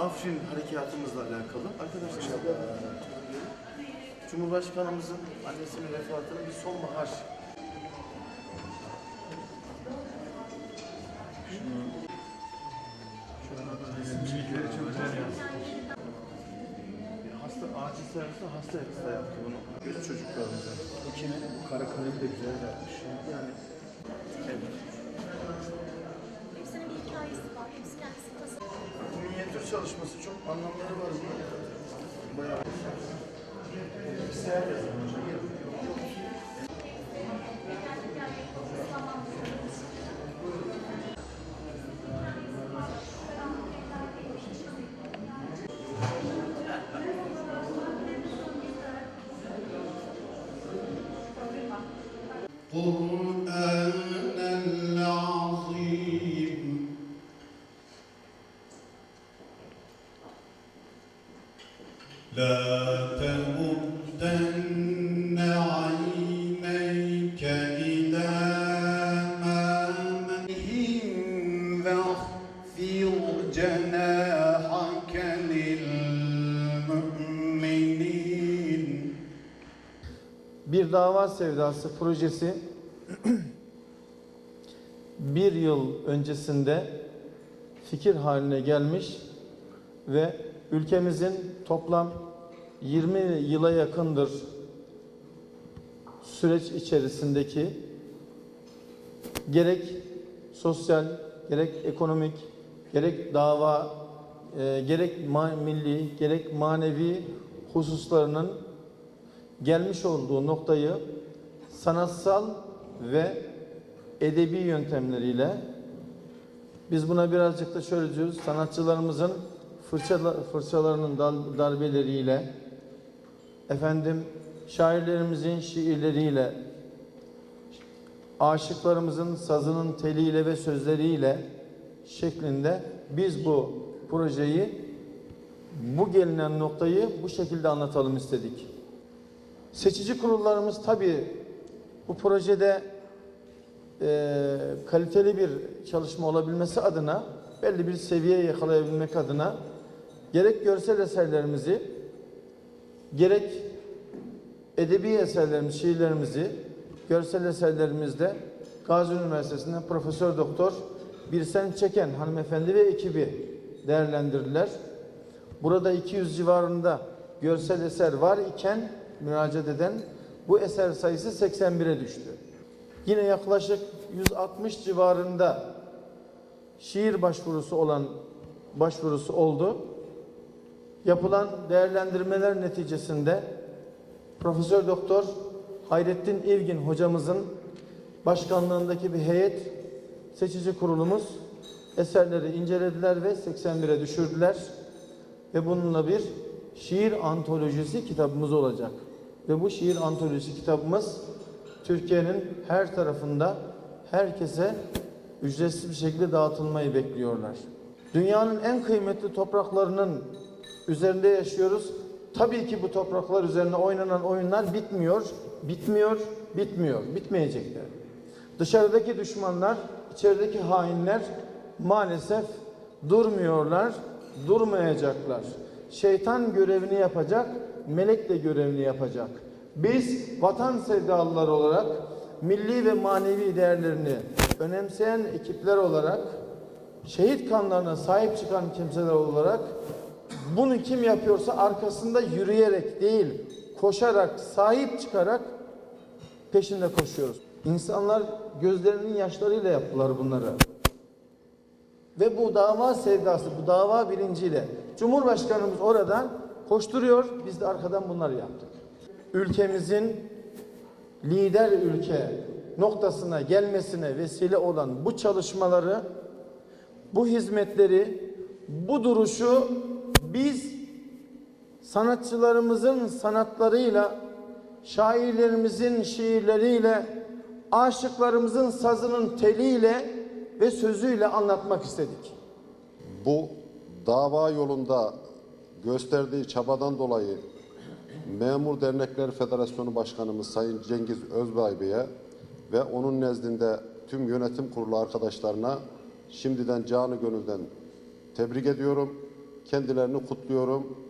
Afrin harekatımızla alakalı arkadaşlar eee, Cumhurbaşkanımızın annesinin vefatına bir sonbahar Bir hasta acil servisi hasta hasta yaptı bunu. Göz çocuklarımıza. Bu kimin? Bu kara kalemi de güzel yapmış. Yani evet. Hepsinin bir hikayesi var. Hepsi kendisi tasarladı. Minyatür çalışması çok anlamları var. Bayağı. Bir seyahat Bir Dava Sevdası projesi bir yıl öncesinde fikir haline gelmiş ve ülkemizin toplam 20 yıla yakındır süreç içerisindeki gerek sosyal, gerek ekonomik, gerek dava, e, gerek milli, gerek manevi hususlarının gelmiş olduğu noktayı sanatsal ve edebi yöntemleriyle biz buna birazcık da şöyle diyoruz sanatçılarımızın fırçala, fırçalarının darbeleriyle efendim şairlerimizin şiirleriyle aşıklarımızın sazının teliyle ve sözleriyle şeklinde biz bu projeyi bu gelinen noktayı bu şekilde anlatalım istedik. Seçici kurullarımız tabii bu projede eee, kaliteli bir çalışma olabilmesi adına belli bir seviye yakalayabilmek adına gerek görsel eserlerimizi gerek edebi eserlerimiz, şiirlerimizi görsel eserlerimizde Gazi Üniversitesi'nden Profesör Doktor Birsen Çeken hanımefendi ve ekibi değerlendirdiler. Burada 200 civarında görsel eser var iken müracaat eden bu eser sayısı 81'e düştü. Yine yaklaşık 160 civarında şiir başvurusu olan başvurusu oldu. Yapılan değerlendirmeler neticesinde Profesör Doktor Hayrettin İlgin hocamızın başkanlığındaki bir heyet seçici kurulumuz eserleri incelediler ve 81'e düşürdüler ve bununla bir şiir antolojisi kitabımız olacak. Ve bu şiir antolojisi kitabımız Türkiye'nin her tarafında herkese ücretsiz bir şekilde dağıtılmayı bekliyorlar. Dünyanın en kıymetli topraklarının üzerinde yaşıyoruz. Tabii ki bu topraklar üzerine oynanan oyunlar bitmiyor, bitmiyor, bitmiyor, bitmeyecekler. Dışarıdaki düşmanlar, içerideki hainler maalesef durmuyorlar, durmayacaklar. Şeytan görevini yapacak, melek de görevini yapacak. Biz vatan sevdalıları olarak milli ve manevi değerlerini önemseyen ekipler olarak şehit kanlarına sahip çıkan kimseler olarak bunu kim yapıyorsa arkasında yürüyerek değil, koşarak, sahip çıkarak peşinde koşuyoruz. İnsanlar gözlerinin yaşlarıyla yaptılar bunları. Ve bu dava sevdası, bu dava bilinciyle Cumhurbaşkanımız oradan koşturuyor, biz de arkadan bunları yaptık. Ülkemizin lider ülke noktasına gelmesine vesile olan bu çalışmaları, bu hizmetleri, bu duruşu biz sanatçılarımızın sanatlarıyla, şairlerimizin şiirleriyle, aşıklarımızın sazının teliyle ve sözüyle anlatmak istedik. Bu dava yolunda gösterdiği çabadan dolayı Memur Dernekler Federasyonu Başkanımız Sayın Cengiz Özbay Bey'e ve onun nezdinde tüm yönetim kurulu arkadaşlarına şimdiden canı gönülden tebrik ediyorum. Kendilerini kutluyorum.